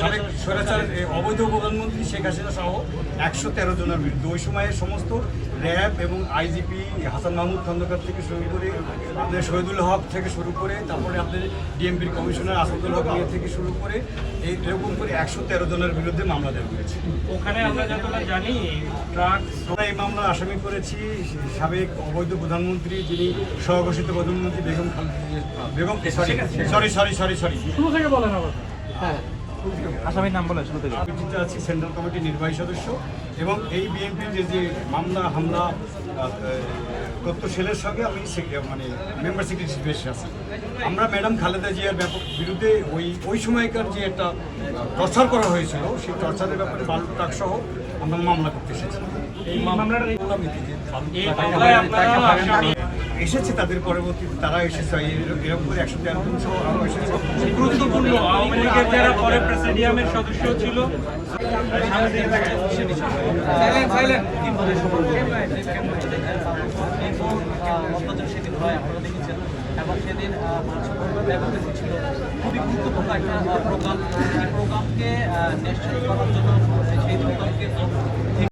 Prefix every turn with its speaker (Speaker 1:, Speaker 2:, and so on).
Speaker 1: সাবেক স্বৈরাচার অবৈধ প্রধানমন্ত্রী শেখ হাসিনা সহ একশো তেরো জনের বিরুদ্ধে। ওই সময়ে সমস্ত র্যাব এবং আইজিপি হাসান মাহমুদ খন্দকার থেকে শুরু করে আপনার শহীদুল হক থেকে শুরু করে তারপরে আপনাদের ডিএমপির কমিশনার আসাদুল হক ইয়ে থেকে শুরু করে এই এরকম করে একশো তেরো জনের বিরুদ্ধে মামলা দেওয়া হয়েছে
Speaker 2: ওখানে আমরা যতটা জানি ট্রাক
Speaker 1: আমরা এই মামলা আসামি করেছি সাবেক অবৈধ প্রধানমন্ত্রী যিনি স্বঘোষিত প্রধানমন্ত্রী Begum Khaleda Begum sorry sorry sorry sorry. Sorry
Speaker 2: বলেন আবার।
Speaker 3: আসামির নাম বলেন শুরু থেকে
Speaker 1: কমিটিতে আছি সেন্ট্রাল কমিটির নির্বাহী সদস্য এবং এই বিএনপির যে যে মামলা হামলা তথ্য সেলের সঙ্গে আমি মানে মেম্বার সেক্রেটারি বেশি আছি। আমরা ম্যাডাম খালেদা জিয়ার ব্যাপক বিরুদ্ধে ওই ওই সময়কার যে একটা টর্চার করা হয়েছিল সেই টর্চারের ব্যাপারে বালু টাক সহ আমরা মামলা করতে এসেছি।
Speaker 2: এই মামলার এই
Speaker 1: এই
Speaker 2: মামলায় আপনারা আসামি
Speaker 1: এসেছে তাদের পরবর্তীতে, তারা এসেছে এর- এরকম করে একশো এসেছে
Speaker 2: গুরুত্বপূর্ণ আওয়ামী লীগের যারা পরে প্রেসিডিয়ামের সদস্য ছিল
Speaker 3: সেদিন হয় আপনারা দেখেছেন এবং সেদিন ছিল খুবই গুরুত্বপূর্ণ একটা প্রোগ্রাম এই প্রোগ্রামকে নিশ্চিত করার জন্য সেই প্রোগ্রামকে